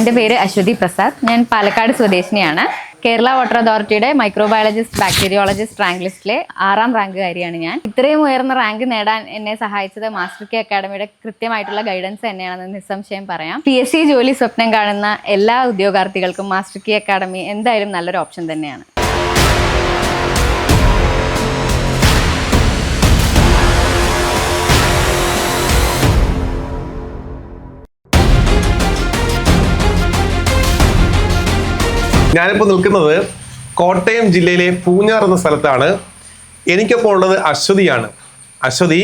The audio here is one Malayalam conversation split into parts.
എന്റെ പേര് അശ്വതി പ്രസാദ്. ഞാൻ പാലക്കാട് സ്വദേശിനിയാണ്. കേരള വാട്ടർ അതോറിറ്റിയുടെ മൈക്രോബയോളജിസ്റ്റ് ബാക്ടീരിയോളജിസ്റ്റ് റാങ്ക് ലിസ്റ്റിലെ ആറാം റാങ്കുകാരിയാണ് ഞാൻ. ഇത്രയും ഉയർന്ന റാങ്ക് നേടാൻ എന്നെ സഹായിച്ചത് മാസ്റ്റർ കെ അക്കാഡമിയുടെ കൃത്യമായിട്ടുള്ള ഗൈഡൻസ് തന്നെയാണെന്ന് നിസ്സംശയം പറയാം. പി എസ് സി ജോലി സ്വപ്നം കാണുന്ന എല്ലാ ഉദ്യോഗാർത്ഥികൾക്കും മാസ്റ്റർ കെ അക്കാഡമി എന്തായാലും നല്ലൊരു ഓപ്ഷൻ തന്നെയാണ്. ഞാനിപ്പോൾ നിൽക്കുന്നത് കോട്ടയം ജില്ലയിലെ പൂഞ്ഞാർ എന്ന സ്ഥലത്താണ്. എനിക്കൊപ്പം ഉള്ളത് അശ്വതിയാണ്. അശ്വതി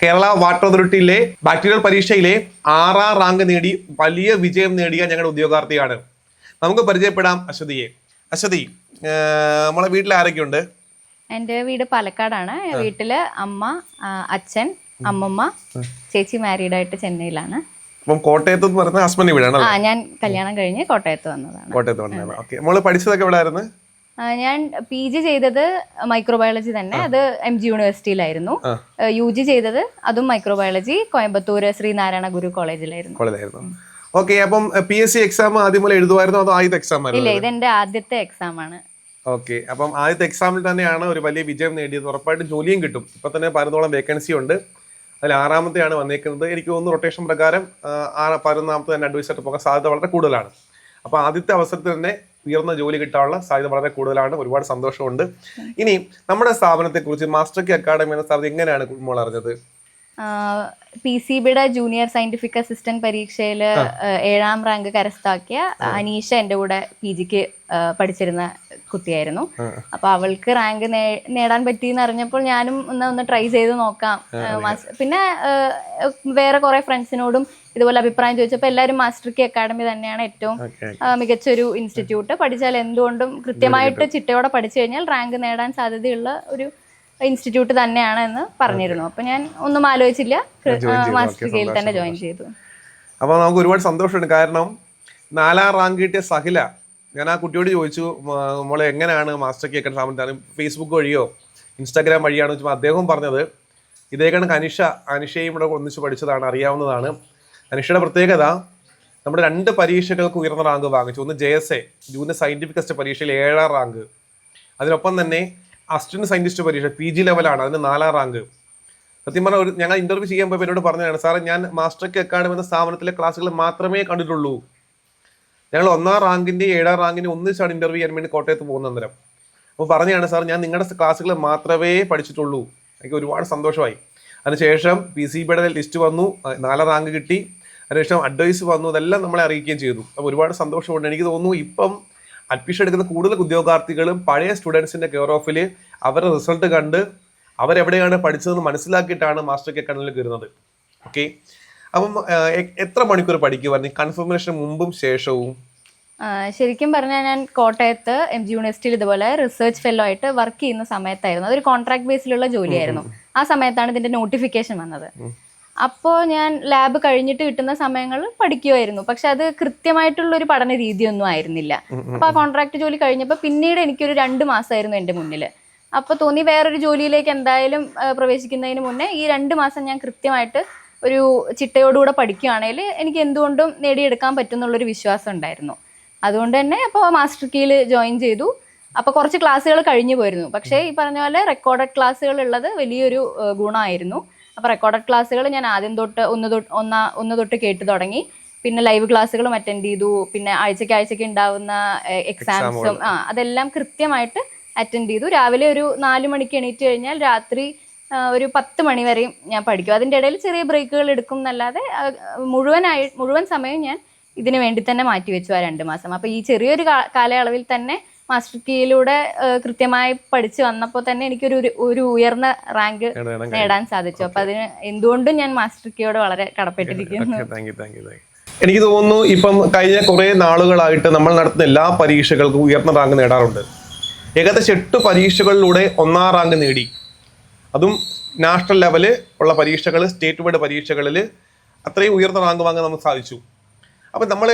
കേരള വാട്ടർ അതോറിറ്റിയിലെ ബാക്ടീരിയൽ പരീക്ഷയിലെ ആറാം റാങ്ക് നേടി വലിയ വിജയം നേടിയ ഞങ്ങളുടെ ഉദ്യോഗാർത്ഥിയാണ്. നമുക്ക് പരിചയപ്പെടാം അശ്വതിയെ. അശ്വതി നമ്മളെ വീട്ടിൽ ആരൊക്കെയുണ്ട്? എന്റെ വീട് പാലക്കാടാണ്. വീട്ടിൽ അമ്മ അച്ഛൻ അമ്മമ്മ ചേച്ചി മാരീഡ് ആയിട്ട് ചെന്നൈയിലാണ്. അപ്പം കോട്ടയത്ത് എന്ന് പറയുന്ന ഹസ്ബൻഡ് വീടാണ് ആ ഞാൻ കല്യാണം കഴിഞ്ഞ് കോട്ടയത്ത് വന്നതാണ്. കോട്ടയത്ത് വന്നതാണ്. ഓക്കെ. മോൾ പഠിച്ചതൊക്കെ എവിടെ ആയിരുന്നു ഞാൻ പി ജി ചെയ്തത് മൈക്രോബയോളജി തന്നെ. അത് എം ജി യൂണിവേഴ്സിറ്റിയിലായിരുന്നു. യു ജി ചെയ്തത് അതും മൈക്രോബയോളജി കോയമ്പത്തൂർ ശ്രീനാരായണ ഗുരു കോളേജിലായിരുന്നു. കോളേജായിരുന്നു ഓക്കെ അപ്പം പി എസ് സി എക്സാം ആദ്യം മുതൽ എഴുതുമായിരുന്നു അതോ ആദ്യത്തെ എക്സാം ആയിരുന്നു? ഇല്ല ഇതെന്റെ ആദ്യത്തെ എക്സാം ആണ്. ഓക്കെ അപ്പം ആദ്യത്തെ എക്സാമിൽ തന്നെയാണ് ഒരു വലിയ വിജയം നേടിയത്. ഉറപ്പായിട്ടും ജോലിയും കിട്ടും. ഇപ്പൊ തന്നെ പലതോളം വേക്കൻസി ഉണ്ട്. അതിൽ ആറാമത്തെയാണ് വന്നേക്കുന്നത്. എനിക്ക് തോന്നുന്നു റൊട്ടേഷൻ പ്രകാരം ആറ് പതിനൊന്നാമത്തെ തന്നെ അഡ്വൈസായിട്ട് പോകാൻ സാധ്യത വളരെ കൂടുതലാണ്. അപ്പോൾ ആദ്യത്തെ അവസരത്തിൽ തന്നെ ഉയർന്ന ജോലി കിട്ടാനുള്ള സാധ്യത വളരെ കൂടുതലാണ്. ഒരുപാട് സന്തോഷമുണ്ട്. ഇനി നമ്മുടെ സ്ഥാപനത്തെ കുറിച്ച് മാസ്റ്റർ കെ അക്കാഡമി എന്ന സ്ഥാപനം എങ്ങനെയാണ് കുടുംബങ്ങൾ അറിഞ്ഞത്? പി സി ബിയുടെ ജൂനിയർ സയന്റിഫിക് അസിസ്റ്റന്റ് പരീക്ഷയിൽ ഏഴാം റാങ്ക് കരസ്ഥാക്കിയ അനീഷ എന്റെ കൂടെ പി ജിക്ക് പഠിച്ചിരുന്ന കുട്ടിയായിരുന്നു. അപ്പൊ അവൾക്ക് റാങ്ക് നേടാൻ പറ്റിയെന്ന് അറിഞ്ഞപ്പോൾ ഞാനും ഒന്ന് ഒന്ന് ട്രൈ ചെയ്ത് നോക്കാം. പിന്നെ വേറെ കുറെ ഫ്രണ്ട്സിനോടും ഇതുപോലെ അഭിപ്രായം ചോദിച്ചപ്പോൾ എല്ലാവരും മാസ്റ്റർ കെ അക്കാഡമി തന്നെയാണ് ഏറ്റവും മികച്ചൊരു ഇൻസ്റ്റിറ്റ്യൂട്ട് പഠിച്ചാൽ എന്തുകൊണ്ടും കൃത്യമായിട്ട് ചിട്ടയോടെ പഠിച്ചു കഴിഞ്ഞാൽ റാങ്ക് നേടാൻ സാധ്യതയുള്ള ഒരു ഇൻസ്റ്റിറ്റ്യൂട്ട് തന്നെയാണ് എന്ന് പറഞ്ഞിരുന്നു. അപ്പൊ ഞാൻ ഒന്നും ആലോചിച്ചില്ല. മാസ്റ്റർ തന്നെ ജോയിൻ ചെയ്തു. അപ്പോൾ നമുക്ക് ഒരുപാട് സന്തോഷമുണ്ട്. കാരണം നാലാം റാങ്ക് കിട്ടിയ സഹില ഞാൻ ആ കുട്ടിയോട് ചോദിച്ചു "മ- മോളെ എങ്ങനെയാണ് മാസ്റ്റർ കേൾക്കാൻ സാധനം ഫേസ്ബുക്ക് വഴിയോ ഇൻസ്റ്റാഗ്രാം വഴിയാണോ? ചോദിച്ചപ്പോൾ അദ്ദേഹം പറഞ്ഞത് ഇതേ കണക്ക് അനിഷ അനിഷയും ഇവിടെ ഒന്നിച്ച് പഠിച്ചതാണ് അറിയാവുന്നതാണ്. അനിഷയുടെ പ്രത്യേകത നമ്മുടെ രണ്ട് പരീക്ഷകൾക്ക് ഉയർന്ന റാങ്ക് വാങ്ങിച്ചു. ഒന്ന് J S A junior scientific test പരീക്ഷയിൽ ഏഴാം റാങ്ക്. അതിനൊപ്പം തന്നെ അസിസ്റ്റന്റ് സയന്റിസ്റ്റ് പരീക്ഷ പി ജി ലെവലാണ് അതിന് നാലാം റാങ്ക്. സത്യം പറഞ്ഞാൽ ഒരു ഞങ്ങൾ ഇന്റർവ്യൂ ചെയ്യാൻ പോയപ്പോൾ എന്നോട് പറഞ്ഞതാണ് സാറേ ഞാൻ മാസ്റ്റർ കെ അക്കാഡമി എന്ന സ്ഥാപനത്തിലെ ക്ലാസ്സുകൾ മാത്രമേ കണ്ടിട്ടുള്ളൂ. ഞങ്ങൾ ഒന്നാം റാങ്കിന്റെ ഏഴാം റാങ്കിന്റെ ഒന്നിച്ചാണ് ഇന്റർവ്യൂ ചെയ്യാൻ വേണ്ടി കോട്ടയത്ത് പോകുന്ന അന്നേരം. അപ്പോൾ പറഞ്ഞതാണ് സാർ ഞാൻ നിങ്ങളുടെ ക്ലാസ്സുകൾ മാത്രമേ പഠിച്ചിട്ടുള്ളൂ. എനിക്ക് ഒരുപാട് സന്തോഷമായി. അതിനുശേഷം പി സി ബിയുടെ ലിസ്റ്റ് വന്നു നാലാം റാങ്ക് കിട്ടി. അതിനുശേഷം അഡ്വൈസ് വന്നു അതെല്ലാം നമ്മളെ അറിയിക്കുകയും ചെയ്തു. അപ്പോൾ ഒരുപാട് സന്തോഷമുണ്ട്. എനിക്ക് തോന്നുന്നു ഇപ്പം അഡ്മിഷൻ എടുക്കുന്ന കൂടുതൽ ഉദ്യോഗാർത്ഥികളും പഴയ സ്റ്റുഡൻസിന്റെ കെയർ ഓഫിൽ അവരുടെ റിസൾട്ട് കണ്ട് അവരെവിടെയാണ് പഠിച്ചതെന്ന് മനസ്സിലാക്കിയിട്ടാണ് മാസ്റ്റർ കെ അക്കാഡമിയിൽ കയറുന്നത്. ഓക്കെ അപ്പം എത്ര മണിക്കൂർ പഠിക്കുമായിരുന്നു കൺഫർമേഷൻ മുമ്പും ശേഷവും? ശരിക്കും പറഞ്ഞാൽ ഞാൻ കോട്ടയത്ത് എം ജി യൂണിവേഴ്സിറ്റിയിൽ ഇതുപോലെ റിസർച്ച് ഫെല്ലോ ആയിട്ട് വർക്ക് ചെയ്യുന്ന സമയത്തായിരുന്നു. അതൊരു കോൺട്രാക്ട് ബേസിലുള്ള ജോലിയായിരുന്നു. ആ സമയത്താണ് ഇതിന്റെ നോട്ടിഫിക്കേഷൻ വന്നത്. അപ്പോൾ ഞാൻ ലാബ് കഴിഞ്ഞിട്ട് കിട്ടുന്ന സമയങ്ങളിൽ പഠിക്കുമായിരുന്നു പക്ഷെ അത് കൃത്യമായിട്ടുള്ള ഒരു പഠന രീതിയൊന്നും ആയിരുന്നില്ല അപ്പൊ ആ കോൺട്രാക്ട് ജോലി കഴിഞ്ഞപ്പോൾ പിന്നീട് എനിക്കൊരു രണ്ട് മാസമായിരുന്നു എന്റെ മുന്നിൽ അപ്പോൾ തോന്നി വേറൊരു ജോലിയിലേക്ക് എന്തായാലും പ്രവേശിക്കുന്നതിന് മുന്നേ ഈ രണ്ട് മാസം ഞാൻ കൃത്യമായിട്ട് ഒരു ചിട്ടയോടുകൂടെ പഠിക്കുകയാണെങ്കിൽ എനിക്ക് എന്തുകൊണ്ടും നേടിയെടുക്കാൻ പറ്റുന്നുള്ളൊരു വിശ്വാസം ഉണ്ടായിരുന്നു. അതുകൊണ്ട് തന്നെ അപ്പോൾ മാസ്റ്റർ കീയിൽ ജോയിൻ ചെയ്തു. അപ്പോൾ കുറച്ച് ക്ലാസ്സുകൾ കഴിഞ്ഞു പോയിരുന്നു. പക്ഷേ ഈ പറഞ്ഞ പോലെ റെക്കോർഡഡ് ക്ലാസ്സുകൾ ഉള്ളത് വലിയൊരു ഗുണമായിരുന്നു. അപ്പോൾ റെക്കോർഡഡ് ക്ലാസ്സുകൾ ഞാൻ ആദ്യം തൊട്ട് ഒന്ന് തൊട്ട് ഒന്നാ ഒന്ന് തൊട്ട് കേട്ട് തുടങ്ങി. പിന്നെ ലൈവ് ക്ലാസ്സുകളും അറ്റൻഡ് ചെയ്തു. പിന്നെ ആഴ്ചയ്ക്ക് ആഴ്ചയ്ക്ക് ഉണ്ടാവുന്ന എക്സാംസും ആ അതെല്ലാം കൃത്യമായിട്ട് അറ്റൻഡ് ചെയ്തു. രാവിലെ ഒരു നാല് മണിക്ക് എണീറ്റ് കഴിഞ്ഞാൽ രാത്രി ഒരു പത്ത് മണി വരെയും ഞാൻ പഠിക്കും. അതിന്റെ ഇടയിൽ ചെറിയ ബ്രേക്കുകൾ എടുക്കും എന്നല്ലാതെ മുഴുവനായി മുഴുവൻ സമയം ഞാൻ ഇതിനു വേണ്ടി തന്നെ മാറ്റി വെച്ചു ആ രണ്ട് മാസം. അപ്പോൾ ഈ ചെറിയൊരു കാലയളവിൽ തന്നെ മാസ്റ്റർ കീയിലൂടെ കൃത്യമായി പഠിച്ചു വന്നപ്പോൾ തന്നെ എനിക്കൊരു ഒരു- ഉയർന്ന റാങ്ക് നേടാൻ സാധിച്ചു. അപ്പൊ അതിന് എന്തുകൊണ്ടും ഞാൻ മാസ്റ്റർ കീയോട് വളരെ കടപ്പെട്ടിരിക്കുന്നു. എനിക്ക് തോന്നുന്നു ഇപ്പം കഴിഞ്ഞ കുറേ നാളുകളായിട്ട് നമ്മൾ നടത്തുന്ന എല്ലാ പരീക്ഷകൾക്കും ഉയർന്ന റാങ്ക് നേടാറുണ്ട്. ഏകദേശം എട്ട് പരീക്ഷകളിലൂടെ ഒന്നാം റാങ്ക് നേടി. അതും നാഷണൽ ലെവൽ ഉള്ള പരീക്ഷകൾ സ്റ്റേറ്റ് വൈഡ് പരീക്ഷകളിൽ അത്രയും ഉയർന്ന റാങ്ക് വാങ്ങാൻ നമുക്ക് സാധിച്ചു. അപ്പം നമ്മൾ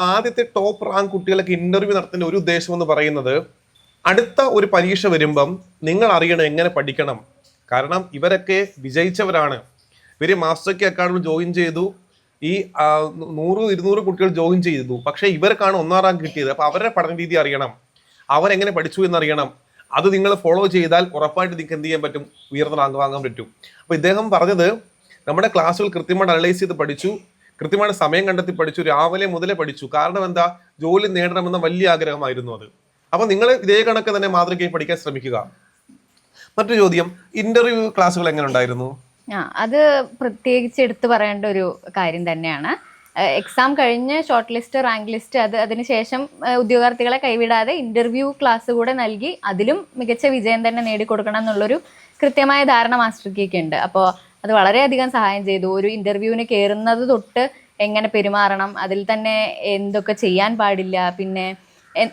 ആദ്യത്തെ ടോപ്പ് റാങ്ക് കുട്ടികളൊക്കെ ഇന്റർവ്യൂ നടത്തുന്ന ഒരു ഉദ്ദേശം എന്ന് പറയുന്നത് അടുത്ത ഒരു പരീക്ഷ വരുമ്പം നിങ്ങൾ അറിയണം എങ്ങനെ പഠിക്കണം. കാരണം ഇവരൊക്കെ വിജയിച്ചവരാണ്. ഇവർ മാസ്റ്റർക്ക് അക്കാഡമി ജോയിൻ ചെയ്തു. ഈ നൂറ് ഇരുന്നൂറ് കുട്ടികൾ ജോയിൻ ചെയ്തു. പക്ഷേ ഇവർക്കാണ് ഒന്നാം റാങ്ക് കിട്ടിയത്. അപ്പൊ അവരുടെ പഠന രീതി അറിയണം. അവരെങ്ങനെ പഠിച്ചു എന്നറിയണം. അത് നിങ്ങൾ ഫോളോ ചെയ്താൽ ഉറപ്പായിട്ട് നിങ്ങൾക്ക് എന്ത് ചെയ്യാൻ പറ്റും? ഉയർന്ന റാങ്ക് വാങ്ങാൻ പറ്റും. അപ്പൊ ഇദ്ദേഹം പറഞ്ഞത് നമ്മുടെ ക്ലാസ്സുകൾ കൃത്യമായിട്ട് അനലൈസ് ചെയ്ത് പഠിച്ചു. കൃത്യമായിട്ട് സമയം കണ്ടെത്തി പഠിച്ചു രാവിലെ മുതലേ പഠിച്ചു. കാരണം എന്താ? ജോലി നേടണമെന്ന വലിയ ആഗ്രഹമായിരുന്നു അത്. അപ്പൊ നിങ്ങൾ ഇതേ കണക്ക് തന്നെ മാതൃകയിൽ പഠിക്കാൻ ശ്രമിക്കുക. മറ്റൊരു ചോദ്യം ഇന്റർവ്യൂ ക്ലാസ്സുകൾ എങ്ങനെ ഉണ്ടായിരുന്നു? അത് പ്രത്യേകിച്ച് എടുത്തു പറയേണ്ട ഒരു കാര്യം തന്നെയാണ്. എക്സാം കഴിഞ്ഞ് ഷോർട്ട് ലിസ്റ്റ് റാങ്ക് ലിസ്റ്റ് അത് അതിനുശേഷം ഉദ്യോഗാർത്ഥികളെ കൈവിടാതെ ഇന്റർവ്യൂ ക്ലാസ് കൂടെ നൽകി അതിലും മികച്ച വിജയം തന്നെ നേടിക്കൊടുക്കണം എന്നുള്ളൊരു കൃത്യമായ ധാരണ മാസ്റ്റർക്കൊക്കെ കീക്ക് ഉണ്ട്. അപ്പോൾ അത് വളരെയധികം സഹായം ചെയ്തു. ഒരു ഇന്റർവ്യൂവിന് കയറുന്നത് തൊട്ട് എങ്ങനെ പെരുമാറണം അതിൽ തന്നെ എന്തൊക്കെ ചെയ്യാൻ പാടില്ല പിന്നെ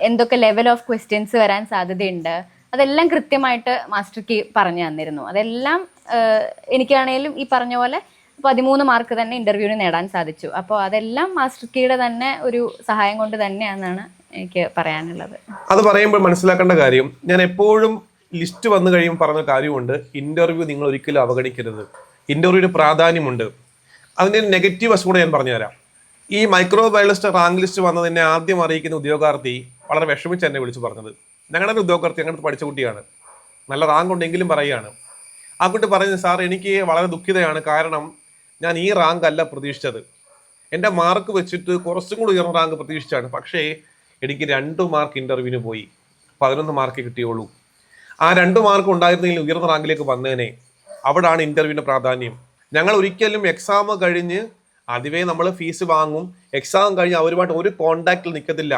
എന്തൊക്കെ ലെവൽ ഓഫ് ക്വസ്റ്റ്യൻസ് വരാൻ സാധ്യതയുണ്ട് അതെല്ലാം കൃത്യമായിട്ട് മാസ്റ്റർക്ക് പറഞ്ഞു തന്നിരുന്നു. അതെല്ലാം എനിക്കാണേലും ഈ പറഞ്ഞ പോലെ പതിമൂന്ന് മാർക്ക് തന്നെ ഇന്റർവ്യൂവിന് നേടാൻ സാധിച്ചു. അപ്പോൾ അതെല്ലാം മാസ്റ്റർ തന്നെ ഒരു സഹായം കൊണ്ട് തന്നെയാണെന്നാണ് എനിക്ക് പറയാനുള്ളത്. അത് പറയുമ്പോൾ മനസ്സിലാക്കേണ്ട കാര്യം ഞാൻ എപ്പോഴും ലിസ്റ്റ് വന്നു കഴിയുമ്പോൾ പറഞ്ഞ കാര്യമുണ്ട് ഇന്റർവ്യൂ നിങ്ങൾ ഒരിക്കലും അവഗണിക്കരുത്. ഇന്റർവ്യൂവിന് പ്രാധാന്യമുണ്ട്. അതിന്റെ നെഗറ്റീവ് വശം കൂടെ ഞാൻ പറഞ്ഞുതരാം. ഈ മൈക്രോ ബയോളജിസ്റ്റ് റാങ്ക് ലിസ്റ്റ് വന്നതിനെ ആദ്യം അറിയിക്കുന്ന ഉദ്യോഗാർത്ഥി വളരെ വിഷമിച്ച് എന്നെ വിളിച്ചു പറഞ്ഞത്. ഞങ്ങളുടെ ഒരു ഉദ്യോഗാർത്ഥി ഞങ്ങളുടെ പഠിച്ച കുട്ടിയാണ്. നല്ല റാങ്ക് ഉണ്ടെങ്കിലും പറയുകയാണ്. ആ കുട്ടി പറയുന്നത് സാർ എനിക്ക് വളരെ ദുഃഖിതയാണ്. കാരണം ഞാൻ ഈ റാങ്ക് അല്ല പ്രതീക്ഷിച്ചത്. എന്റെ മാർക്ക് വെച്ചിട്ട് കുറച്ചും കൂടി ഉയർന്ന റാങ്ക് പ്രതീക്ഷിച്ചാണ് പക്ഷേ എനിക്ക് രണ്ട് മാർക്ക് ഇന്റർവ്യൂവിന് പോയി. പതിനൊന്ന് മാർക്ക് കിട്ടിയുള്ളൂ. ആ രണ്ട് മാർക്ക് ഉണ്ടായിരുന്നെങ്കിൽ ഉയർന്ന റാങ്കിലേക്ക് വന്നേനെ അവിടാണ് ഇന്റർവ്യൂവിന്റെ പ്രാധാന്യം. ഞങ്ങൾ ഒരിക്കലും എക്സാം കഴിഞ്ഞ് അതിവേ നമ്മൾ ഫീസ് വാങ്ങും. എക്സാം കഴിഞ്ഞ് അവരുമായിട്ട് ഒരു കോണ്ടാക്റ്റിൽ നിൽക്കത്തില്ല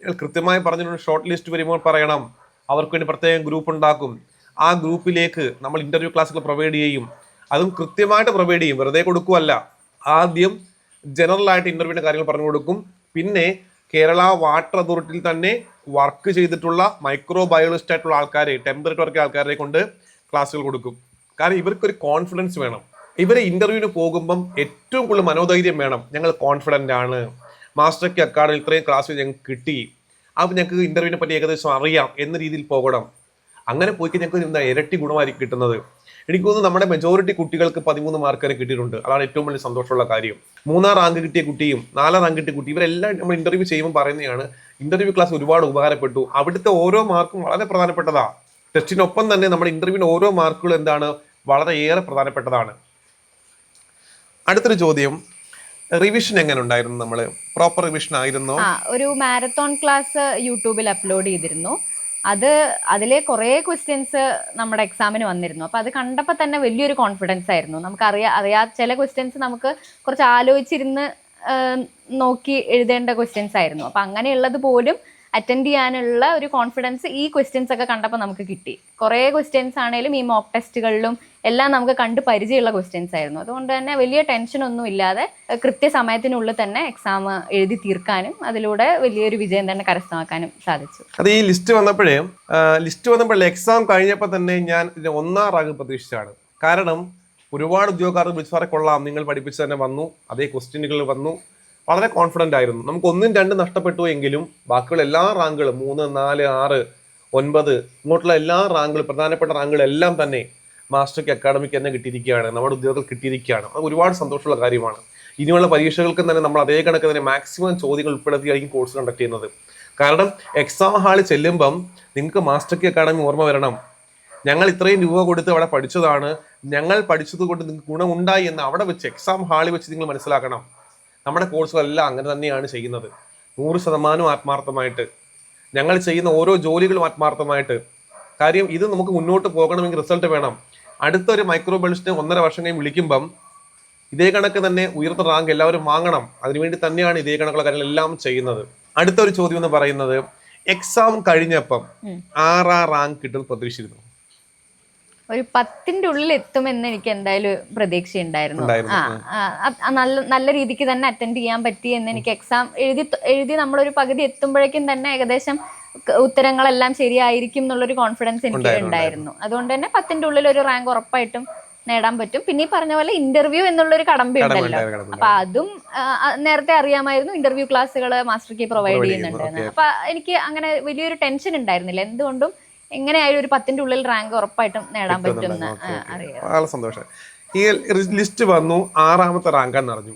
ഞങ്ങൾ കൃത്യമായി പറഞ്ഞിട്ടുണ്ട് ഷോർട്ട് ലിസ്റ്റ് വരുമ്പോൾ പറയണം. അവർക്ക് വേണ്ടി പ്രത്യേകം ഗ്രൂപ്പ് ഉണ്ടാക്കും. ആ ഗ്രൂപ്പിലേക്ക് നമ്മൾ ഇന്റർവ്യൂ ക്ലാസ്സുകൾ പ്രൊവൈഡ് ചെയ്യും. അതും കൃത്യമായിട്ട് പ്രൊവൈഡ് ചെയ്യും. വെറുതെ കൊടുക്കുമല്ല ആദ്യം ജനറൽ ആയിട്ട് ഇന്റർവ്യൂവിന്റെ കാര്യങ്ങൾ പറഞ്ഞു കൊടുക്കും. പിന്നെ കേരള വാട്ടർ അതോറിറ്റിയിൽ തന്നെ വർക്ക് ചെയ്തിട്ടുള്ള മൈക്രോ ബയോളജിസ്റ്റ് ആയിട്ടുള്ള ആൾക്കാരെ ടെമ്പറേറ്റ് വർക്ക് ആൾക്കാരെ കൊണ്ട് ക്ലാസ്സുകൾ കൊടുക്കും. കാരണം ഇവർക്കൊരു കോൺഫിഡൻസ് വേണം. ഇവരെ ഇന്റർവ്യൂവിന് പോകുമ്പം ഏറ്റവും കൂടുതൽ മനോധൈര്യം വേണം. ഞങ്ങൾ കോൺഫിഡന്റ് ആണ്. മാസ്റ്റർ മാസ്റ്റർക്ക് അക്കാഡമി ഇത്രയും ക്ലാസ് ഞങ്ങൾക്ക് കിട്ടി. അപ്പം ഞങ്ങൾക്ക് ഇന്റർവ്യൂവിനെ പറ്റി ഏകദേശം അറിയാം എന്ന രീതിയിൽ പോകണം. അങ്ങനെ പോയി ഞങ്ങൾക്ക് എന്താ ഇരട്ടി ഗുണമായിരിക്കും കിട്ടുന്നത്. എനിക്ക് തോന്നുന്നു നമ്മുടെ മെജോറിറ്റി കുട്ടികൾക്ക് പതിമൂന്ന് മാർക്ക് വരെ കിട്ടിയിട്ടുണ്ട്. അതാണ് ഏറ്റവും വലിയ സന്തോഷമുള്ള കാര്യം. മൂന്നാം റാങ്ക് കിട്ടിയ കുട്ടിയും നാലാം റാങ്ക് കിട്ടിയ കുട്ടി ഇവരെല്ലാം നമ്മൾ ഇന്റർവ്യൂ ചെയ്യുമ്പോൾ പറയുന്നതാണ് ഇന്റർവ്യൂ ക്ലാസ് ഒരുപാട് ഉപകാരപ്പെട്ടു. അവിടുത്തെ ഓരോ മാർക്കും വളരെ പ്രധാനപ്പെട്ടതാ. ടെസ്റ്റിനൊപ്പം തന്നെ നമ്മുടെ ഇന്റർവ്യൂവിന് ഓരോ മാർക്കുകൾ എന്താണ് വളരെയേറെ പ്രധാനപ്പെട്ടതാണ്. അടുത്തൊരു ചോദ്യം റിവിഷൻ എങ്ങനെ ഉണ്ടായിരുന്നു നമ്മൾ പ്രോപ്പർ റിവിഷൻ ആയിരുന്നു ഒരു മാരത്തോൺ ക്ലാസ് യൂട്യൂബിൽ അപ്ലോഡ് ചെയ്തിരുന്നു. അത് അതിലെ കുറേ ക്വസ്റ്റ്യൻസ് നമ്മുടെ എക്സാമിന് വന്നിരുന്നു. അപ്പോൾ അത് കണ്ടപ്പോൾ തന്നെ വലിയൊരു കോൺഫിഡൻസ് ആയിരുന്നു. നമുക്ക് അറിയാ അറിയാ ചില ക്വസ്റ്റ്യൻസ് നമുക്ക് കുറച്ച് ആലോചിച്ചിരുന്ന് നോക്കി എഴുതേണ്ട ക്വസ്റ്റ്യൻസ് ആയിരുന്നു. അപ്പോൾ അങ്ങനെയുള്ളത് പോലും അറ്റൻഡ് ചെയ്യാനുള്ള ഒരു കോൺഫിഡൻസ് ഈ ക്വസ്റ്റ്യൻസ് ഒക്കെ കണ്ടപ്പോൾ നമുക്ക് കിട്ടി. കുറേ ക്വസ്റ്റ്യൻസ് ആണെങ്കിലും ഈ മോക്ക് ടെസ്റ്റുകളിലും എല്ലാം നമുക്ക് കണ്ട് പരിചയമുള്ള ക്വസ്റ്റ്യൻസ് ആയിരുന്നു. അതുകൊണ്ട് തന്നെ വലിയ ടെൻഷൻ ഒന്നും ഇല്ലാതെ കൃത്യസമയത്തിനുള്ളിൽ തന്നെ എക്സാം എഴുതി തീർക്കാനും അതിലൂടെ വലിയൊരു വിജയം തന്നെ കരസ്ഥമാക്കാനും സാധിച്ചു. അത് ഈ ലിസ്റ്റ് വന്നപ്പോഴേ ലിസ്റ്റ് വന്നപ്പോഴേ എക്സാം കഴിഞ്ഞപ്പോൾ തന്നെ ഞാൻ ഒന്നാം റാങ്ക് പ്രതീക്ഷിച്ചാണ് കാരണം ഒരുപാട് ഉദ്യോഗാർത്ഥികൾ വിളിച്ചു കൊള്ളാം നിങ്ങൾ പഠിപ്പിച്ചു തന്നെ വന്നു അതേ ക്വസ്റ്റ്യനുകൾ വന്നു വളരെ കോൺഫിഡന്റ് ആയിരുന്നു. നമുക്ക് ഒന്നും രണ്ടും നഷ്ടപ്പെട്ടു എങ്കിലും ബാക്കിയുള്ള എല്ലാ റാങ്കുകളും മൂന്ന് നാല് ആറ് ഒൻപത് ഇങ്ങോട്ടുള്ള എല്ലാ റാങ്കുകളും പ്രധാനപ്പെട്ട റാങ്കുകളെല്ലാം തന്നെ മാസ്റ്റർക്ക് അക്കാഡമിക്ക് തന്നെ കിട്ടിയിരിക്കുകയാണ്. നമ്മുടെ ഉദ്യോഗസ്ഥർ കിട്ടിയിരിക്കുകയാണ്. അത് ഒരുപാട് സന്തോഷമുള്ള കാര്യമാണ്. ഇനിയുള്ള പരീക്ഷകൾക്കും തന്നെ നമ്മൾ അതേ കണക്ക് തന്നെ മാക്സിമം ചോദ്യങ്ങൾ ഉൾപ്പെടുത്തിയായിരിക്കും കോഴ്സ് കണ്ടക്ട് ചെയ്യുന്നത്. കാരണം എക്സാം ഹാളിൽ ചെല്ലുമ്പം നിങ്ങൾക്ക് മാസ്റ്റർക്ക് അക്കാഡമി ഓർമ്മ വരണം. ഞങ്ങൾ ഇത്രയും രൂപ കൊടുത്ത് അവിടെ പഠിച്ചതാണ്. ഞങ്ങൾ പഠിച്ചത് കൊണ്ട് നിങ്ങൾക്ക് ഗുണമുണ്ടായി എന്ന് അവിടെ വെച്ച് എക്സാം ഹാളിൽ വെച്ച് നിങ്ങൾ മനസ്സിലാക്കണം. നമ്മുടെ കോഴ്സുകളെല്ലാം അങ്ങനെ തന്നെയാണ് ചെയ്യുന്നത്. നൂറ് ശതമാനം ആത്മാർത്ഥമായിട്ട്. ഞങ്ങൾ ചെയ്യുന്ന ഓരോ ജോലികളും ആത്മാർത്ഥമായിട്ട്. കാര്യം ഇത് നമുക്ക് മുന്നോട്ട് പോകണമെങ്കിൽ റിസൾട്ട് വേണം. അടുത്തൊരു മൈക്രോ ബെളിസ്റ്റിനെ ഒന്നര വർഷം കഴിഞ്ഞ് വിളിക്കുമ്പം ഇതേ കണക്ക് തന്നെ ഉയർന്ന റാങ്ക് എല്ലാവരും വാങ്ങണം. അതിനുവേണ്ടി തന്നെയാണ് ഇതേ കണക്കുള്ള കാര്യങ്ങളെല്ലാം ചെയ്യുന്നത്. അടുത്തൊരു ചോദ്യം എന്ന് പറയുന്നത് എക്സാം കഴിഞ്ഞപ്പം. ആറാം റാങ്ക് കിട്ടുമെന്ന് പ്രതീക്ഷിച്ചിരുന്നു? ഒരു പത്തിന്റെ ഉള്ളിൽ എത്തുമെന്ന് എനിക്ക് എന്തായാലും പ്രതീക്ഷയുണ്ടായിരുന്നു. ആ നല്ല നല്ല രീതിക്ക് തന്നെ അറ്റൻഡ് ചെയ്യാൻ പറ്റി എന്ന് എനിക്ക് എക്സാം എഴുതി എഴുതി നമ്മളൊരു പകുതി എത്തുമ്പോഴേക്കും തന്നെ ഏകദേശം ഉത്തരങ്ങളെല്ലാം ശരിയായിരിക്കും എന്നുള്ളൊരു കോൺഫിഡൻസ് എനിക്ക് ഉണ്ടായിരുന്നു, അതുകൊണ്ട് തന്നെ പത്തിന്റെ ഉള്ളിൽ ഒരു റാങ്ക് ഉറപ്പായിട്ടും നേടാൻ പറ്റും. പിന്നെ ഈ പറഞ്ഞ പോലെ ഇന്റർവ്യൂ എന്നുള്ളൊരു കടമ്പയുണ്ടല്ലോ. അപ്പൊ അതും നേരത്തെ അറിയാമായിരുന്നു ഇന്റർവ്യൂ ക്ലാസ്സുകൾ മാസ്റ്റർ കീ പ്രൊവൈഡ് ചെയ്യുന്നുണ്ട് അപ്പൊ എനിക്ക് അങ്ങനെ വലിയൊരു ടെൻഷൻ ഉണ്ടായിരുന്നില്ല. എന്തുകൊണ്ടും എങ്ങനെയായാലും ഒരു പത്തിന്റെ ഉള്ളിൽ റാങ്ക് ഉറപ്പായിട്ടും നേടാൻ ഓക്കേ. അറിയാം. വളരെ സന്തോഷം. ഈ ലിസ്റ്റ് വന്നു ആറാമത്തെ റാങ്കാന്ന് അറിഞ്ഞു.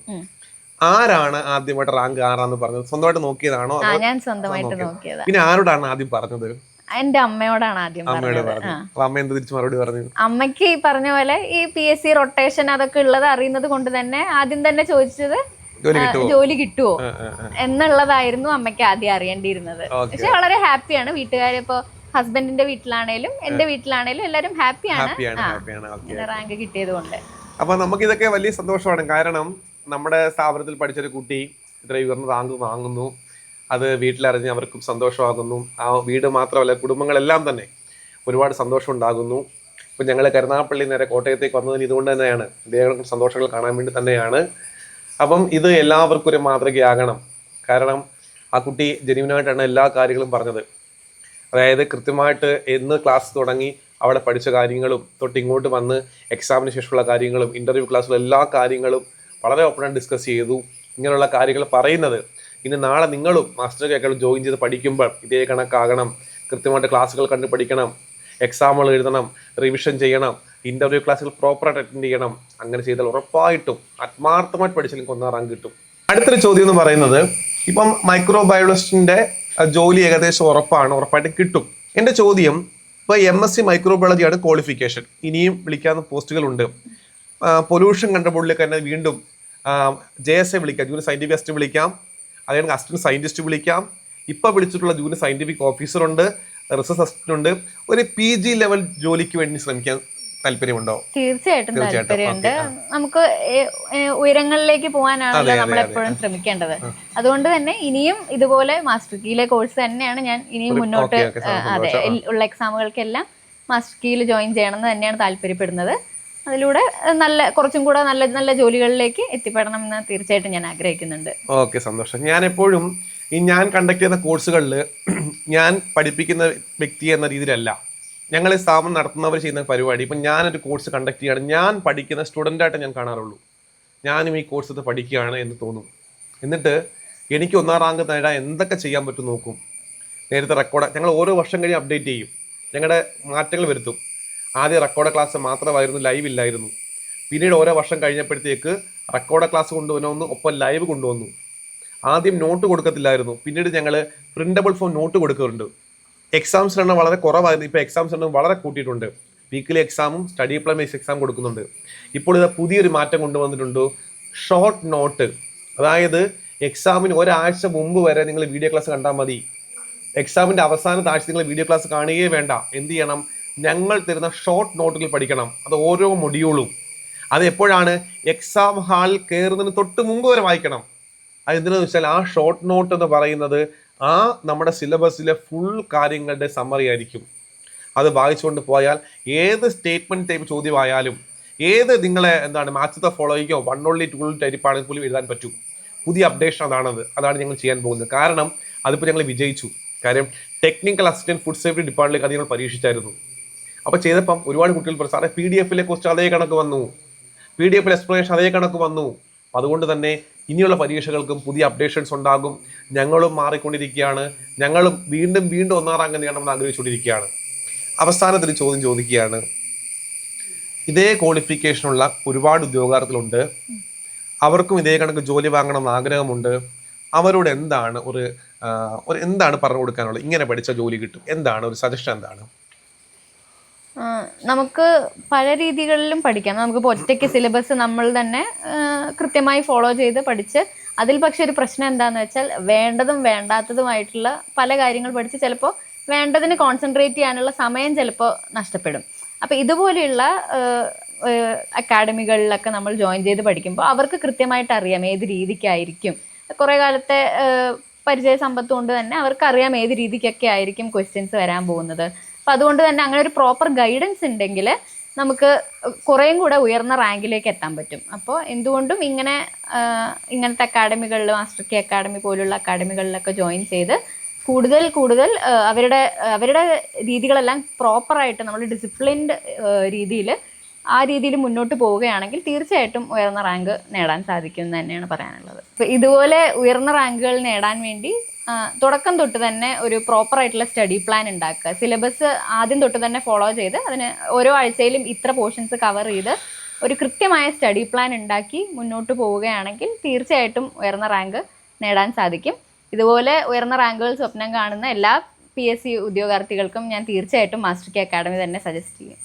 ആരാണ് ആദ്യമായിട്ട് റാങ്ക് ആറാന്ന് പറഞ്ഞത്? സ്വന്തമായിട്ട് നോക്കിയതാണോ ഞാൻ സ്വന്തമായിട്ട് നോക്കിയത്. പിന്നെ ആരോടാണ് ആദ്യം പറഞ്ഞത്? എന്റെ അമ്മയോടാണ് ആദ്യം പറഞ്ഞത് അമ്മയ്ക്ക് ഈ പറഞ്ഞ പോലെ ഈ പി എസ് സി റൊട്ടേഷൻ അതൊക്കെ ഉള്ളത് അറിയുന്നത് കൊണ്ട് തന്നെ ആദ്യം തന്നെ ചോദിച്ചത് ജോലി കിട്ടുമോ. എന്നുള്ളതായിരുന്നു അമ്മയ്ക്ക് ആദ്യം അറിയേണ്ടിയിരുന്നത്. പക്ഷെ വളരെ ഹാപ്പിയാണ് വീട്ടുകാർ ഇപ്പോ ഹസ്ബൻഡിന്റെ വീട്ടിലാണേലും എന്റെ വീട്ടിലാണേലും എല്ലാരും ഹാപ്പിയാണ്. റാങ്ക് കിട്ടിയത് കൊണ്ട് അപ്പൊ നമുക്ക് ഇതൊക്കെ വലിയ സന്തോഷമാണ്. കാരണം നമ്മുടെ സ്ഥാപനത്തിൽ പഠിച്ചൊരു കുട്ടി ഇത്ര ഉയർന്ന റാങ്ക് വാങ്ങുന്നു. അത് വീട്ടിലറിഞ്ഞ് അവർക്കും സന്തോഷമാകുന്നു. ആ വീട് മാത്രമല്ല കുടുംബങ്ങളെല്ലാം തന്നെ ഒരുപാട് സന്തോഷം ഉണ്ടാകുന്നു. ഇപ്പം ഞങ്ങൾ കരുനാഗപ്പള്ളി നേരെ കോട്ടയത്തേക്ക് വന്നതിന് ഇതുകൊണ്ട് തന്നെയാണ് ഇദ്ദേഹം സന്തോഷങ്ങൾ കാണാൻ വേണ്ടി തന്നെയാണ്. അപ്പം ഇത് എല്ലാവർക്കും ഒരു മാതൃകയാകണം. കാരണം ആ കുട്ടി ജെന്യൂനായിട്ടാണ് എല്ലാ കാര്യങ്ങളും പറഞ്ഞത്. അതായത് കൃത്യമായിട്ട് എന്ന് ക്ലാസ് തുടങ്ങി അവിടെ പഠിച്ച കാര്യങ്ങളും തൊട്ട് ഇങ്ങോട്ട് വന്ന് എക്സാമിന് ശേഷമുള്ള കാര്യങ്ങളും ഇന്റർവ്യൂ ക്ലാസ്സിലുള്ള എല്ലാ കാര്യങ്ങളും വളരെ ഓപ്പണായിട്ട് ഡിസ്കസ് ചെയ്തു. ഇങ്ങനെയുള്ള കാര്യങ്ങൾ പറയുന്നത്. ഇനി നാളെ നിങ്ങളും മാസ്റ്റർ കേൾക്കണം ജോയിൻ ചെയ്ത് പഠിക്കുമ്പോൾ ഇതേ കണക്കാകണം. കൃത്യമായിട്ട് ക്ലാസ്സുകൾ കണ്ട് പഠിക്കണം. എക്സാമുകൾ എഴുതണം. റിവിഷൻ ചെയ്യണം. ഇന്റർവ്യൂ ക്ലാസ്സുകൾ പ്രോപ്പറായിട്ട് അറ്റൻഡ് ചെയ്യണം. അങ്ങനെ ചെയ്താൽ ഉറപ്പായിട്ടും ആത്മാർത്ഥമായിട്ട് പഠിച്ചാലും ഒന്നാം റാങ്ക് കിട്ടും. അടുത്തൊരു ചോദ്യം എന്ന് പറയുന്നത് ഇപ്പം മൈക്രോ ബയോളജിസ്റ്റിന്റെ ജോലി ഏകദേശം ഉറപ്പാണ് ഉറപ്പായിട്ട് കിട്ടും. എന്റെ ചോദ്യം ഇപ്പോൾ എം എസ് സി മൈക്രോബയോളജിയാണ് ക്വാളിഫിക്കേഷൻ ഇനിയും വിളിക്കാവുന്ന പോസ്റ്റുകളുണ്ട് പൊല്യൂഷൻ കൺട്രോളിലേക്ക് തന്നെ വീണ്ടും ജെ എസ് എ വിളിക്കാം ജൂനിയർ സയന്റിഫിക് വിളിക്കാം. അതായത് അസിസ്റ്റന്റ് സയന്റിസ്റ്റ് വിളിക്കാം. ഇപ്പോൾ വിളിച്ചിട്ടുള്ള ജൂനിയർ സയന്റിഫിക് ഓഫീസർ ഉണ്ട് റിസർച്ച് അസിസ്റ്റന്റ് ഉണ്ട്. ഒരു പി ജി ലെവൽ ജോലിക്ക് വേണ്ടി ശ്രമിക്കാൻ താല്പര്യമുണ്ടോ? തീർച്ചയായിട്ടും താല്പര്യമുണ്ട്. നമുക്ക് ഉയരങ്ങളിലേക്ക് പോകാനാണല്ലോ നമ്മൾ എപ്പോഴും ശ്രമിക്കേണ്ടത്. അതുകൊണ്ട് തന്നെ ഇനിയും ഇതുപോലെ മാസ്റ്റർ കീയിലെ കോഴ്സ് തന്നെയാണ് ഞാൻ ഇനിയും മുന്നോട്ട് അതെ ഉള്ള എക്സാമുകൾക്കെല്ലാം മാസ്റ്റർ കീയിൽ ജോയിൻ ചെയ്യണം എന്ന് തന്നെയാണ് താല്പര്യപ്പെടുന്നത്. അതിലൂടെ നല്ല കുറച്ചും കൂടെ നല്ല നല്ല ജോലികളിലേക്ക് എത്തിപ്പെടണം എന്ന് തീർച്ചയായിട്ടും ഞാൻ ആഗ്രഹിക്കുന്നുണ്ട്. ഓക്കെ സന്തോഷം. ഞാൻ എപ്പോഴും ഈ ഞാൻ കണ്ടക്ട് ചെയ്യുന്ന കോഴ്സുകളിൽ ഞാൻ പഠിപ്പിക്കുന്ന വ്യക്തി എന്ന രീതിയിലല്ല. ഞങ്ങൾ സ്ഥാപനം നടത്തുന്നവർ ചെയ്യുന്ന പരിപാടി. ഇപ്പം ഞാനൊരു കോഴ്സ് കണ്ടക്ട് ചെയ്യാണ്. ഞാൻ പഠിക്കുന്ന സ്റ്റുഡന്റായിട്ട് ഞാൻ കാണാറുള്ളൂ. ഞാനും ഈ കോഴ്സ് പഠിക്കുകയാണ് എന്ന് തോന്നും. എന്നിട്ട് എനിക്ക് ഒന്നാം റാങ്ക് നേടാൻ എന്തൊക്കെ ചെയ്യാൻ പറ്റും നോക്കും. നേരത്തെ റെക്കോർഡ് ഞങ്ങൾ ഓരോ വർഷം കഴിഞ്ഞ് അപ്ഡേറ്റ് ചെയ്യും. ഞങ്ങളുടെ മാറ്റങ്ങൾ വരുത്തും. ആദ്യം റെക്കോർഡ് ക്ലാസ് മാത്രമായിരുന്നു ലൈവ് ഇല്ലായിരുന്നു. പിന്നീട് ഓരോ വർഷം കഴിഞ്ഞപ്പോഴത്തേക്ക് റെക്കോർഡ് ക്ലാസ് കൊണ്ടുവന്നു ഒപ്പം ലൈവ് കൊണ്ടുവന്നു. ആദ്യം നോട്ട് കൊടുക്കത്തില്ലായിരുന്നു. പിന്നീട് ഞങ്ങൾ പ്രിന്റബിൾ ഫോം നോട്ട് കൊടുക്കുന്നുണ്ട് എക്സാംസ് എണ്ണം വളരെ കുറവായിരുന്നു. ഇപ്പോൾ എക്സാംസ് എണ്ണം വളരെ കൂട്ടിയിട്ടുണ്ട്. വീക്കിലി എക്സാമും സ്റ്റഡി പ്ലാൻ ബേസ് എക്സാം കൊടുക്കുന്നുണ്ട്. ഇപ്പോൾ ഇത് പുതിയൊരു മാറ്റം കൊണ്ടുവന്നിട്ടുണ്ട്. ഷോർട്ട് നോട്ട് അതായത് എക്സാമിന് ഒരാഴ്ച മുമ്പ് വരെ നിങ്ങൾ വീഡിയോ ക്ലാസ് കണ്ടാൽ മതി. എക്സാമിന്റെ അവസാനത്തെ ആഴ്ച നിങ്ങൾ വീഡിയോ ക്ലാസ് കാണുകയേ വേണ്ട. എന്ത് ചെയ്യണം? ഞങ്ങൾ തരുന്ന ഷോർട്ട് നോട്ടുകൾ പഠിക്കണം. അത് ഓരോ മൊഡ്യൂളും അത് എപ്പോഴാണ്? എക്സാം ഹാളിൽ കയറുന്നതിന് തൊട്ട് മുമ്പ് വരെ വായിക്കണം. അത് എന്തിനാന്ന് വെച്ചാൽ ആ ഷോർട്ട് നോട്ട് എന്ന് പറയുന്നത് ആ നമ്മുടെ സിലബസിലെ ഫുൾ കാര്യങ്ങളുടെ സമ്മറി ആയിരിക്കും. അത് വായിച്ചുകൊണ്ട് പോയാൽ ഏത് സ്റ്റേറ്റ്മെന്റ് ടൈപ്പ് ചോദ്യമായാലും ഏത് നിങ്ങളെ എന്താണ് match the one only two type ആണെങ്കിൽ പോലും എഴുതാൻ പറ്റും. പുതിയ അപ്ഡേഷൻ അതാണത് അതാണ് ഞങ്ങൾ ചെയ്യാൻ പോകുന്നത്. കാരണം അതിപ്പോൾ ഞങ്ങൾ വിജയിച്ചു. കാര്യം ടെക്നിക്കൽ അസിസ്റ്റന്റ് ഫുഡ് സേഫ്റ്റി ഡിപ്പാർട്ട്മെന്റിലേക്ക് അത് ഞങ്ങൾ പരീക്ഷിച്ചായിരുന്നു. അപ്പോൾ ചെയ്തപ്പം ഒരുപാട് കുട്ടികൾ പറഞ്ഞു സാറേ പി ഡി എഫിലെ കുറിച്ച് അതേ കണക്ക് വന്നു. പി ഡി എഫിലെ എക്സ്പ്ലനേഷൻ അതേ കണക്ക് വന്നു. അപ്പോൾ അതുകൊണ്ട് തന്നെ ഇനിയുള്ള പരീക്ഷകൾക്കും പുതിയ അപ്ഡേഷൻസ് ഉണ്ടാകും. ഞങ്ങളും മാറിക്കൊണ്ടിരിക്കുകയാണ്. ഞങ്ങളും വീണ്ടും വീണ്ടും ഒന്നാം റാങ്ക് നേടണമെന്ന് ആഗ്രഹിച്ചുകൊണ്ടിരിക്കുകയാണ്. അവസാനത്തിൽ ചോദ്യം ചോദിക്കുകയാണ്. ഇതേ ക്വാളിഫിക്കേഷനുള്ള ഒരുപാട് ഉദ്യോഗാർത്ഥികളുണ്ട്. അവർക്കും ഇതേ കണക്ക് ജോലി വാങ്ങണം എന്ന് ആഗ്രഹമുണ്ട്. അവരോട് എന്താണ് ഒരു ഒരു എന്താണ് പറഞ്ഞു കൊടുക്കാനുള്ളത് ഇങ്ങനെ പഠിച്ച ജോലി കിട്ടും. എന്താണ്? ഒരു സജഷൻ എന്താണ്? നമുക്ക് പല രീതികളിലും പഠിക്കാം. നമുക്ക് ഇപ്പോൾ ഒറ്റയ്ക്ക് സിലബസ് നമ്മൾ തന്നെ കൃത്യമായി ഫോളോ ചെയ്ത് പഠിച്ച് അതിൽ പക്ഷെ ഒരു പ്രശ്നം എന്താണെന്ന് വെച്ചാൽ വേണ്ടതും വേണ്ടാത്തതുമായിട്ടുള്ള പല കാര്യങ്ങൾ പഠിച്ച് ചിലപ്പോൾ വേണ്ടതിന് കോൺസെൻട്രേറ്റ് ചെയ്യാനുള്ള സമയം ചിലപ്പോൾ നഷ്ടപ്പെടും. അപ്പോൾ ഇതുപോലെയുള്ള അക്കാഡമികളിലൊക്കെ നമ്മൾ ജോയിൻ ചെയ്ത് പഠിക്കുമ്പോൾ അവർക്ക് കൃത്യമായിട്ട് അറിയാം ഏത് രീതിക്കായിരിക്കും. കുറേ കാലത്തെ പരിചയ സമ്പത്ത് കൊണ്ട് തന്നെ അവർക്ക് അറിയാം ഏത് രീതിക്കൊക്കെ ആയിരിക്കും ക്വസ്റ്റ്യൻസ് വരാൻ പോകുന്നത്. അപ്പം അതുകൊണ്ട് തന്നെ അങ്ങനെ ഒരു പ്രോപ്പർ ഗൈഡൻസ് ഉണ്ടെങ്കിൽ നമുക്ക് കുറേയും കൂടെ ഉയർന്ന റാങ്കിലേക്ക് എത്താൻ പറ്റും. അപ്പോൾ എന്തുകൊണ്ടും ഇങ്ങനെ ഇങ്ങനത്തെ അക്കാഡമികളിൽ മാസ്റ്റർ കെ അക്കാഡമി പോലുള്ള അക്കാഡമികളിലൊക്കെ ജോയിൻ ചെയ്ത് കൂടുതൽ കൂടുതൽ അവരുടെ അവരുടെ രീതികളെല്ലാം പ്രോപ്പറായിട്ട് നമ്മൾ ഡിസിപ്ലിൻഡ് രീതിയിൽ ആ രീതിയിൽ മുന്നോട്ട് പോവുകയാണെങ്കിൽ തീർച്ചയായിട്ടും ഉയർന്ന റാങ്ക് നേടാൻ സാധിക്കും എന്ന് തന്നെയാണ് പറയാനുള്ളത്. ഇതുപോലെ ഉയർന്ന റാങ്കുകൾ നേടാൻ വേണ്ടി തുടക്കം തൊട്ട് തന്നെ ഒരു പ്രോപ്പർ ആയിട്ടുള്ള സ്റ്റഡി പ്ലാൻ ഉണ്ടാക്കുക. സിലബസ് ആദ്യം തൊട്ട് തന്നെ ഫോളോ ചെയ്ത് അതിന് ഓരോ ആഴ്ചയിലും ഇത്ര പോർഷൻസ് കവർ ചെയ്ത് ഒരു കൃത്യമായ സ്റ്റഡി പ്ലാൻ ഉണ്ടാക്കി മുന്നോട്ട് പോവുകയാണെങ്കിൽ തീർച്ചയായിട്ടും ഉയർന്ന റാങ്ക് നേടാൻ സാധിക്കും. ഇതുപോലെ ഉയർന്ന റാങ്കുകൾ സ്വപ്നം കാണുന്ന എല്ലാ പി എസ് സി ഉദ്യോഗാർത്ഥികൾക്കും ഞാൻ തീർച്ചയായിട്ടും മാസ്റ്റർ കെ അക്കാഡമി തന്നെ സജസ്റ്റ് ചെയ്യും.